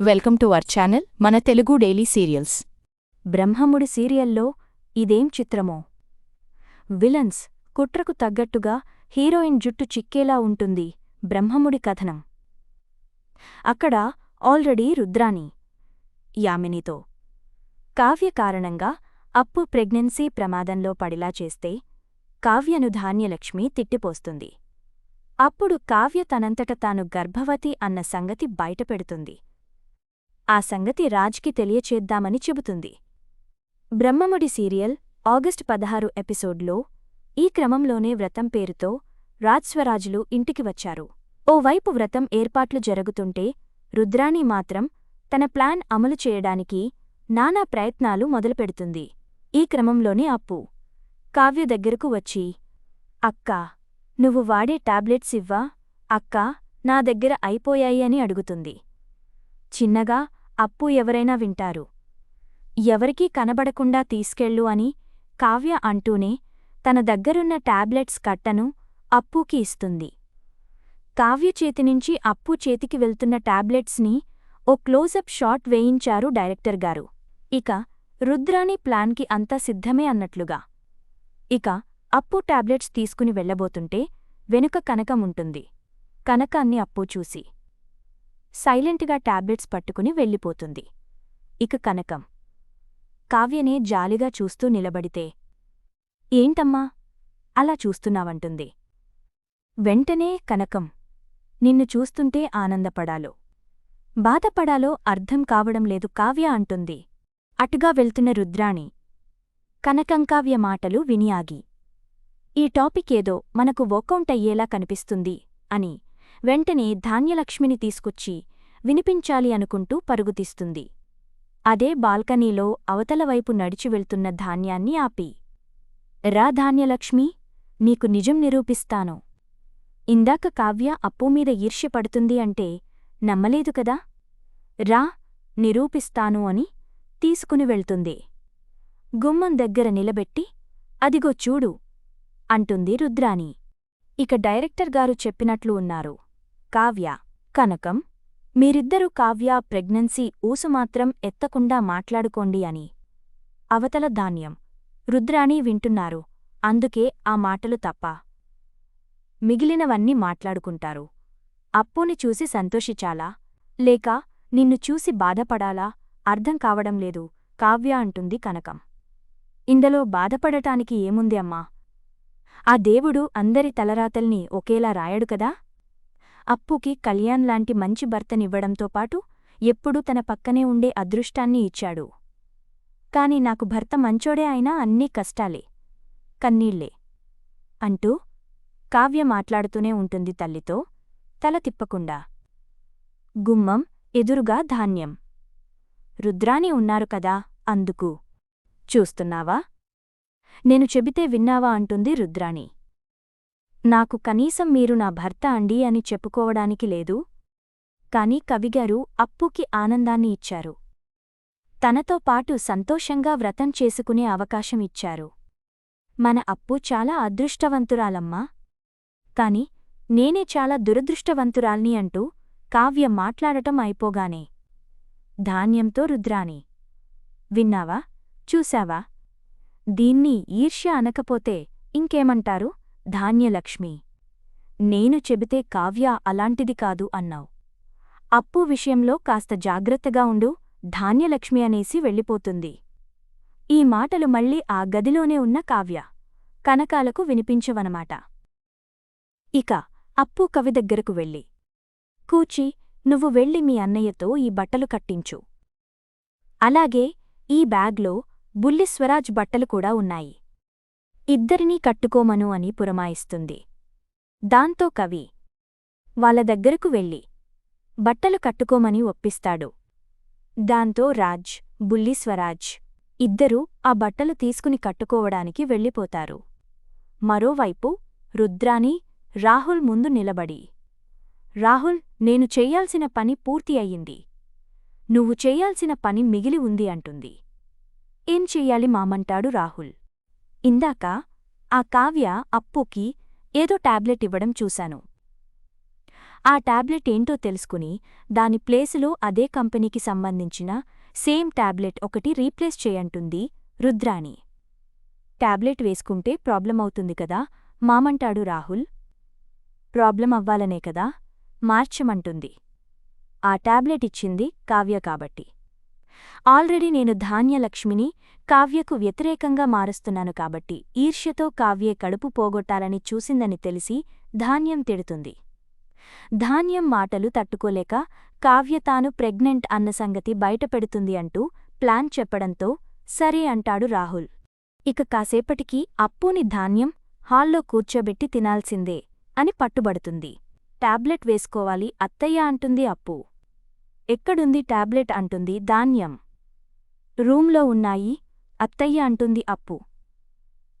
Welcome to our channel మన Telugu daily serials. Brahmamudi సీరియల్లో ఇదేం చిత్రమో? విలన్స్ కుట్రకు తగ్గట్టుగా హీరోయిన్ జుట్టు చిక్కేలా ఉంటుంది బ్రహ్మముడి కథనం. అక్కడ ఆల్రెడీ రుద్రాణి యామినితో. కావ్య కారణంగా అప్పు ప్రెగ్నెన్సీ ప్రమాదంలో పడిలా చేస్తే కావ్యను ధాన్యలక్ష్మి తిట్టిపోస్తుంది. అప్పుడు కావ్య తనంతట తాను గర్భవతి అన్న సంగతి బయటపెడుతుంది. ఆ సంగతి రాజ్కి తెలియచేద్దామని చెబుతుంది. బ్రహ్మముడి సీరియల్ ఆగస్టు పదహారు ఎపిసోడ్లో ఈ క్రమంలోనే వ్రతం పేరుతో రాజ్స్వరాజులు ఇంటికి వచ్చారు. ఓవైపు వ్రతం ఏర్పాట్లు జరుగుతుంటే రుద్రాణి మాత్రం తన ప్లాన్ అమలు చేయడానికి నానా ప్రయత్నాలు మొదలుపెడుతుంది. ఈ క్రమంలోనే అప్పు. కావ్య దగ్గరకు వచ్చి అక్కా నువ్వు వాడే టాబ్లెట్స్ ఇవ్వా? అక్కా నా దగ్గర అయిపోయాయి అని అడుగుతుంది. చిన్నగా అప్పు ఎవరైనా వింటారు. ఎవరికీ కనబడకుండా తీసుకెళ్ళు అని కావ్య అంటూనే తన దగ్గరున్న టాబ్లెట్స్ కట్టను అప్పుకి ఇస్తుంది. కావ్య చేతినుంచి అప్పు చేతికి వెళ్తున్న టాబ్లెట్స్ని ఓ క్లోజప్ షాట్ వేయించారు డైరెక్టర్ గారు. ఇక రుద్రాని ప్లాన్కి అంతా సిద్ధమే అన్నట్లుగా. ఇక అప్పు టాబ్లెట్స్ తీసుకుని వెళ్ళబోతుంటే వెనుక కనకం ఉంటుంది కనకాన్ని అప్పు చూసి సైలెంట్గా టాబ్లెట్స్ పట్టుకుని వెళ్ళిపోతుంది. ఇక కనకం. కావ్యనే జాలిగా చూస్తూ నిలబడితే ఏంటమ్మా? అలా చూస్తున్నావంటుంది. వెంటనే కనకం నిన్ను చూస్తుంటే ఆనందపడాలో. బాధపడాలో అర్థం కావడం లేదు కావ్య అంటుంది. అటుగా వెళ్తున్న రుద్రాణి కనకంకావ్య మాటలు వినియాగి ఈ టాపిక్ ఏదో మనకు వర్కౌంట్ అయ్యేలా కనిపిస్తుంది అని వెంటనే ధాన్యలక్ష్మిని తీసుకొచ్చి వినిపించాలి అనుకుంటూ పరుగుతీస్తుంది అదే బాల్కనీలో అవతలవైపు నడిచి వెళ్తున్న ధాన్యాన్ని ఆపి రా ధాన్యలక్ష్మి నీకు నిజం నిరూపిస్తాను. ఇందాక కావ్య అప్పుమీద ఈర్ష్యపడుతుంది అంటే నమ్మలేదు కదా? రా నిరూపిస్తాను అని తీసుకుని వెళ్తుంది. గుమ్మం దగ్గర నిలబెట్టి అదిగో చూడు అంటుంది రుద్రాని ఇక డైరెక్టర్ గారు చెప్పినట్లు ఉన్నారు. కావ్య. కనకం మీరిద్దరూ కావ్య ప్రెగ్నెన్సీ ఊసుమాత్రం ఎత్తకుండా మాట్లాడుకోండి అని. అవతల ధాన్యం. రుద్రాణి వింటున్నారు. అందుకే ఆ మాటలు తప్ప. మిగిలినవన్నీ మాట్లాడుకుంటారు. అప్పుని చూసి సంతోషించాలా? లేక నిన్ను చూసి బాధపడాలా? అర్థం కావడం లేదు. కావ్య అంటుంది కనకం. ఇందులో బాధపడటానికి ఏముంది అమ్మా? ఆ దేవుడు అందరి తలరాతల్ని ఒకేలా రాయడు కదా? అప్పుకి కళ్యాణ్ లాంటి మంచి భర్తనివ్వడంతో పాటు ఎప్పుడూ తన పక్కనే ఉండే అదృష్టాన్ని ఇచ్చాడు. కాని నాకు భర్త మంచోడే అయినా అన్నీ కష్టాలే. కన్నీళ్ళే. అంటూ కావ్య మాట్లాడుతూనే ఉంటుంది తల్లితో తల తిప్పకుండా. గుమ్మం ఎదురుగా ధాన్యం. రుద్రాని ఉన్నారు కదా అందుకు. చూస్తున్నావా? నేను చెబితే విన్నావా? అంటుంది రుద్రాణి. నాకు కనీసం మీరు నా భర్త అండి అని చెప్పుకోవడానికి లేదు. కాని కవిగారు అప్పుకి ఆనందాన్ని ఇచ్చారు. తనతో పాటు సంతోషంగా వ్రతం చేసుకునే అవకాశం ఇచ్చారు. మన అప్పు చాలా అదృష్టవంతురాలమ్మా. కాని నేనే చాలా దురదృష్టవంతురాల్ని అంటూ కావ్య మాట్లాడటం అయిపోగానే. ధాన్యంతో రుద్రాణి విన్నావా? చూశావా? దీన్ని ఈర్ష్య అనకపోతే ఇంకేమంటారు? ధాన్యలక్ష్మి. నేను చెబితే కావ్య అలాంటిది కాదు అన్నావు. అప్పు విషయంలో కాస్త జాగ్రత్తగా ఉండు ధాన్యలక్ష్మి అనేసి వెళ్ళిపోతుంది. ఈ మాటలు మళ్ళీ ఆ గదిలోనే ఉన్న కావ్య కనకాలకు వినిపించవనమాట. ఇక అప్పు కవి దగ్గరకు వెళ్ళి కూచి నువ్వు వెళ్ళి మీ అన్నయ్యతో ఈ బట్టలు కట్టించు. అలాగే ఈ బ్యాగ్లో బుల్లి స్వరాజ్ బట్టలు కూడా ఉన్నాయి. ఇద్దరినీ కట్టుకోమను అని పురమాయిస్తుంది. దాంతో కవి వాళ్ళ దగ్గరకు వెళ్ళి బట్టలు కట్టుకోమని ఒప్పిస్తాడు. దాంతో రాజ్ బుల్లి స్వరాజ్ ఇద్దరూ ఆ బట్టలు తీసుకుని కట్టుకోవడానికి వెళ్ళిపోతారు. మరోవైపు రుద్రాని రాహుల్ ముందు నిలబడి రాహుల్ నేను చెయ్యాల్సిన పని పూర్తి అయ్యింది. నువ్వు చెయ్యాల్సిన పని మిగిలి ఉంది అంటుంది. ఏం చెయ్యాలి మామంటాడు రాహుల్. ఇందాక ఆ కావ్య అప్పుకి ఏదో టాబ్లెట్ ఇవ్వడం చూశాను. ఆ టాబ్లెట్ ఏంటో తెలుసుకుని దాని ప్లేసులో అదే కంపెనీకి సంబంధించిన సేమ్ టాబ్లెట్ ఒకటి రీప్లేస్ చేయంటుంది రుద్రాణి. టాబ్లెట్ వేసుకుంటే ప్రాబ్లం అవుతుంది కదా మామంటాడు రాహుల్. ప్రాబ్లం అవ్వాలనే కదా మార్చమంటుంది. ఆ టాబ్లెట్ ఇచ్చింది కావ్య కాబట్టి. ఆల్రెడీ నేను ధాన్యలక్ష్మిని కావ్యకు వ్యతిరేకంగా మారుస్తున్నాను కాబట్టి ఈర్ష్యతో కావ్యే కడుపు పోగొట్టాలని చూసిందని తెలిసి ధాన్యం తిడుతుంది. ధాన్యం మాటలు తట్టుకోలేక కావ్య తాను ప్రెగ్నెంట్ అన్న సంగతి బయటపెడుతుంది అంటూ ప్లాన్ చెప్పడంతో సరే అంటాడు రాహుల్. ఇక కాసేపటికి అప్పుని ధాన్యం హాల్లో కూర్చోబెట్టి తినాల్సిందే అని పట్టుబడుతుంది. టాబ్లెట్ వేసుకోవాలి అత్తయ్య అంటుంది అప్పు. ఎక్కడుంది టాబ్లెట్ అంటుంది ధాన్యం. రూంలో ఉన్నాయి అత్తయ్య అంటుంది అప్పు.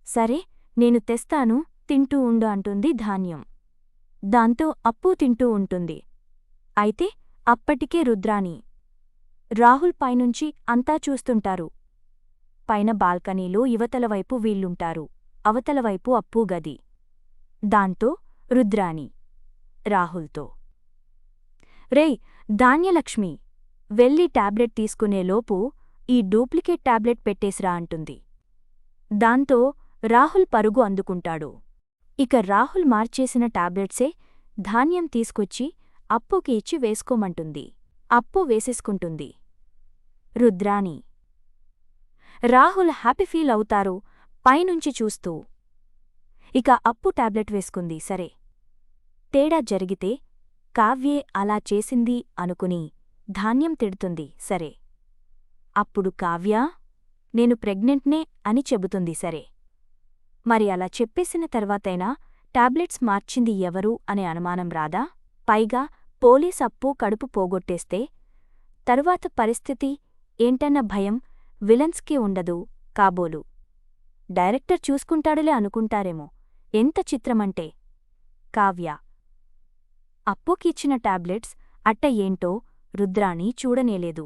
సరే నేను తెస్తాను తింటూ ఉండు అంటుంది ధాన్యం. దాంతో అప్పు తింటూ ఉంటుంది. అయితే అప్పటికే రుద్రాణి. రాహుల్ పైనుంచి అంతా చూస్తుంటారు. పైన బాల్కనీలో యువతలవైపు వీళ్ళుంటారు అవతలవైపు అప్పు గది. దాంతో రుద్రాణి. రాహుల్తో. రేయ్ ధాన్యలక్ష్మి వెళ్ళి టాబ్లెట్ తీసుకునేలోపు ఈ డూప్లికేట్ టాబ్లెట్ పెట్టేసిరా అంటుంది. దాంతో రాహుల్ పరుగు అందుకుంటాడు. ఇక రాహుల్ మార్చేసిన టాబ్లెట్సే ధాన్యం తీసుకొచ్చి అప్పుకి ఇచ్చి వేసుకోమంటుంది. అప్పు వేసేసుకుంటుంది. రుద్రాణి రాహుల్ హ్యాపీ ఫీల్ అవుతారు పైనుంచి చూస్తూ. ఇక అప్పు టాబ్లెట్ వేసుకుంది. సరే తేడా జరిగితే కావ్యే అలా చేసింది అనుకుని ధాన్యం తిడుతుంది సరే. అప్పుడు కావ్య నేను ప్రెగ్నెంట్నే అని చెబుతుంది సరే. మరి అలా చెప్పేసిన తర్వాతైనా టాబ్లెట్స్ మార్చింది ఎవరు అనే అనుమానం రాదా? పైగా పోలీస్ అప్పు కడుపు పోగొట్టేస్తే తరువాత పరిస్థితి ఏంటన్న భయం విలన్స్కి ఉండదు కాబోలు. డైరెక్టర్ చూసుకుంటాడులే అనుకుంటారేమో ఎంత చిత్రమంటే. కావ్య అప్పుకిచ్చిన టాబ్లెట్స్ అట్ట ఏంటో రుద్రాణి చూడనేలేదు.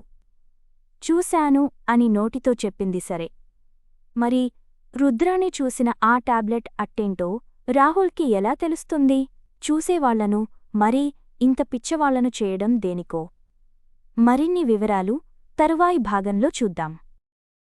చూశాను అని నోటితో చెప్పింది సరే. మరి రుద్రాణి చూసిన ఆ టాబ్లెట్ అట్టేంటో రాహుల్కి ఎలా తెలుస్తుంది? చూసేవాళ్ళను మరీ ఇంత పిచ్చవాళ్ళను చేయడం దేనికో? మరిన్ని వివరాలు తరువాయి భాగంలో చూద్దాం.